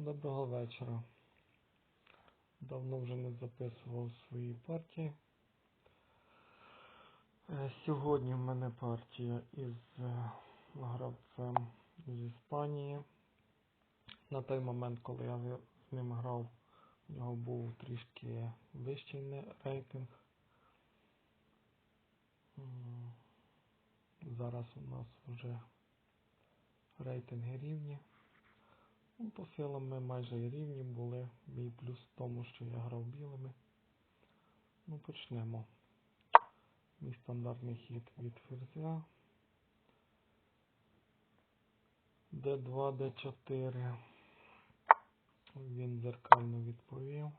Доброго вечора. Давно вже не записував свої партії. Е, Сьогодні в мене партія із е, гравцем з Іспанії. На той момент, коли я з ним грав, у нього був трішки вищий рейтинг. Зараз у нас вже рейтинги рівні. Ну, По силам ми майже рівні були. Мій плюс в тому, що я грав білими. Ну, почнемо. Мій стандартний хід від ферзя. Д2, Д4. Він дзеркально відповів.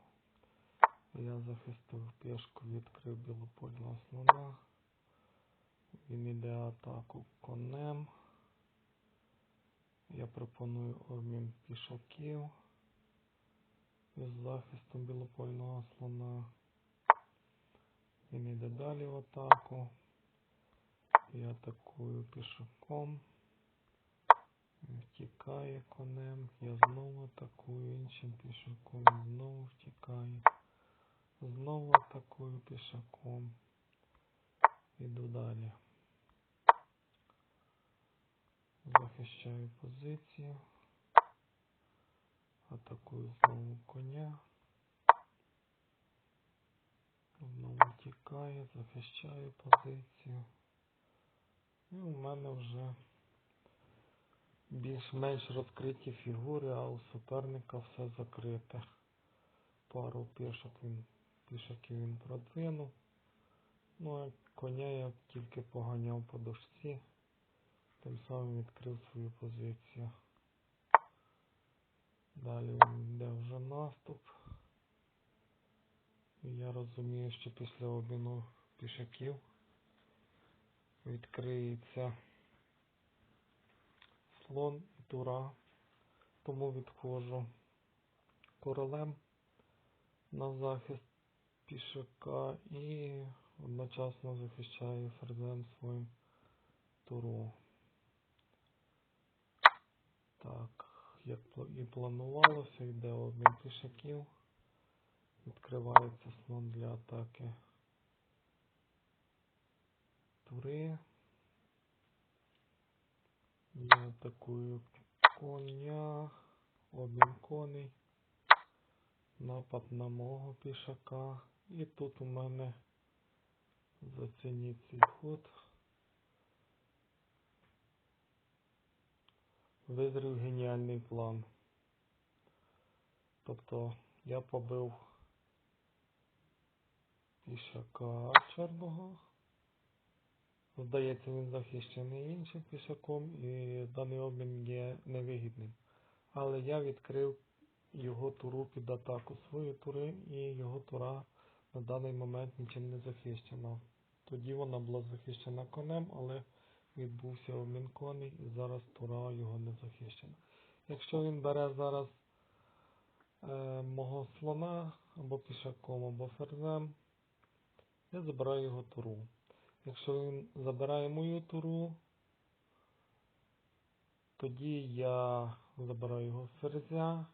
Я захистив пішку, відкрив білопольного слона. Він іде атаку конем. Я пропоную обмін пішаків із захистом білопольного слона. Він йде далі в атаку. Я атакую пішаком. Втікає конем. Я знову атакую іншим пішаком. Знову втікає. Знову атакую пішаком. Іду далі. Захищаю позицію. Атакую знову коня. Знову тікає, захищаю позицію. І у мене вже більш-менш розкриті фігури, а у суперника все закрите. Пару пішок він, пішоків він продвинув. Ну а коня я тільки поганяв по дошці, тим самим відкрив свою позицію. Далі йде вже наступ. Я розумію, що після обміну пішаків відкриється слон і тура. Тому відходжу королем на захист пішака і одночасно захищаю ферзем своїм туру. Так, як і планувалося, йде обмін пішаків. Відкривається слон для атаки тури. Я атакую коня, обмін коней, напад на мого пішака. І тут у мене зацініть цей ход. Визрів геніальний план. Тобто я побив пішака чорного. Здається, він захищений іншим пішаком і даний обмін є невигідним. Але я відкрив його туру під атаку свої тури і його тура на даний момент нічим не захищена. Тоді вона була захищена конем, але відбувся обмін коней і зараз тура його не захищена. Якщо він бере зараз е, мого слона або пішаком, або ферзем, я забираю його туру. Якщо він забирає мою туру, тоді я забираю його ферзя.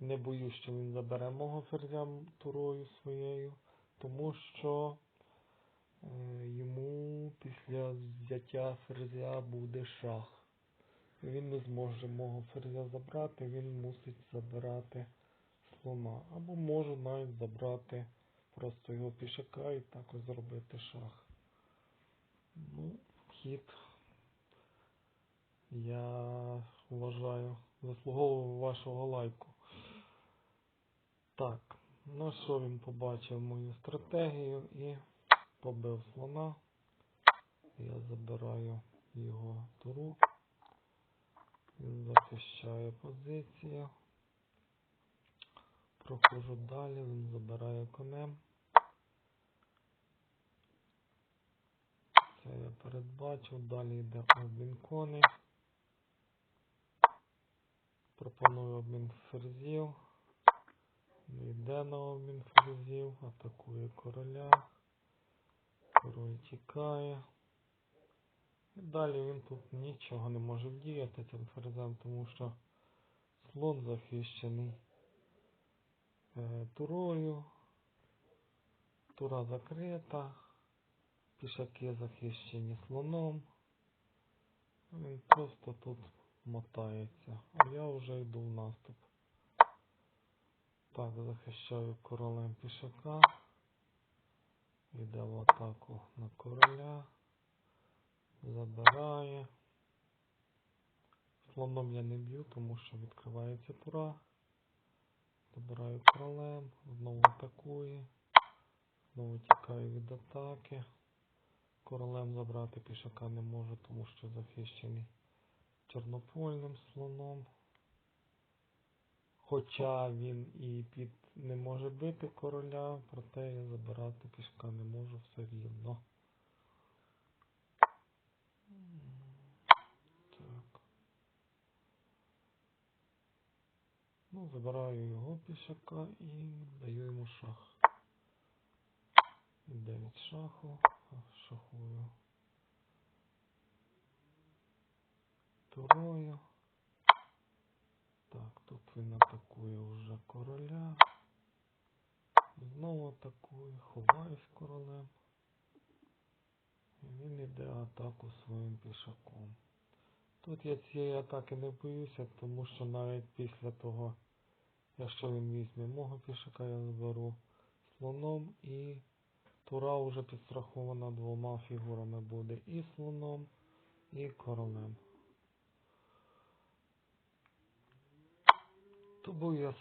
Не боюсь, що він забере мого ферзя турою своєю, тому що йому після взяття ферзя буде шах. Він не зможе мого ферзя забрати, він мусить забирати слона. Або може навіть забрати просто його пішака і також зробити шах. Ну, хід я вважаю заслуговував вашого лайку. Так, ну що він побачив мою стратегію і побив слона. Я забираю його туру. Він захищає позицію. Проходжу далі, він забирає конем. Це я передбачив. Далі йде обмін коней. Пропоную обмін ферзів. Йде на обмін ферзів. Атакує короля. Король тікає. І далі він тут нічого не може вдіяти цим ферзем, тому що Слон захищений е, турою. Тура закрита. Пішаки захищені слоном. Він просто тут мотається. А я вже йду в наступ. Так, захищаю королем пішака. Йде в атаку на короля. Забирає. Слоном я не б'ю, тому що відкривається тура. Забираю королем, знову атакує. Знову тікаю від атаки. Королем забрати пішака не можу, тому що захищений чорнопольним слоном. Хоча він і під не може бити короля, проте я забирати пішка не можу все рівно. Так. Ну, забираю його пішака і даю йому шах. Іде від шаху, шахую. Турою. Він атакує вже короля. Знову атакує, ховаюсь королем. І він йде атаку своїм пішаком. Тут я цієї атаки не боюся, тому що навіть після того, якщо він візьме мого пішака, я заберу слоном і тура вже підстрахована двома фігурами буде і слоном, і королем. Тому я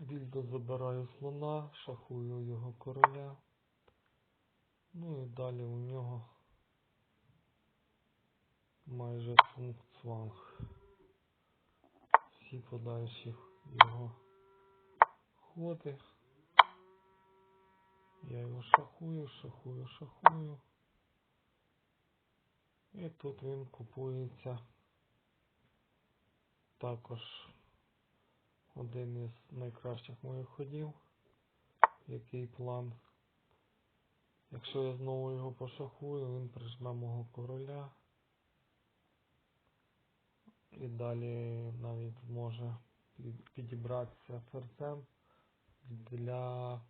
вільно забираю слона, шахую його короля. Ну і далі у нього майже цунг-цванг. Всі подальші його ходи. Я його шахую, шахую, шахую. І тут він купується також один із найкращих моїх ходів. Який план? Якщо я знову його пошахую, він прижме мого короля. І далі навіть зможе під- підібратися ферзем для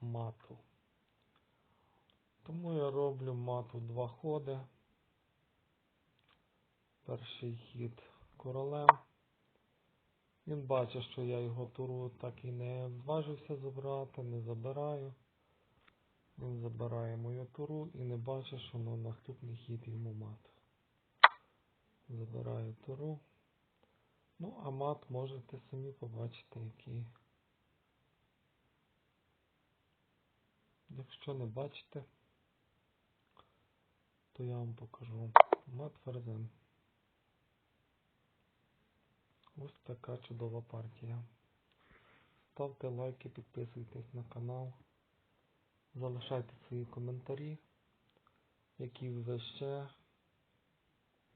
мату. Тому я роблю мату два ходи. Перший хід королем. Він бачить, що я його туру так і не зважився забрати, не забираю. Він забирає мою туру і не бачить, що на наступний хід йому мат. Забираю туру. Ну, а мат можете самі побачити, який. Якщо не бачите, то я вам покажу. Мат ферзем. Ось така чудова партія. Ставте лайки, підписуйтесь на канал. Залишайте свої коментарі, які ви ще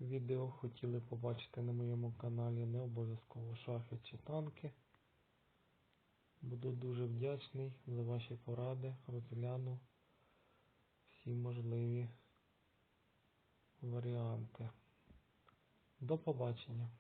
відео хотіли побачити на моєму каналі. Не обов'язково шахи чи танки. Буду дуже вдячний за ваші поради. Розгляну всі можливі варіанти. До побачення.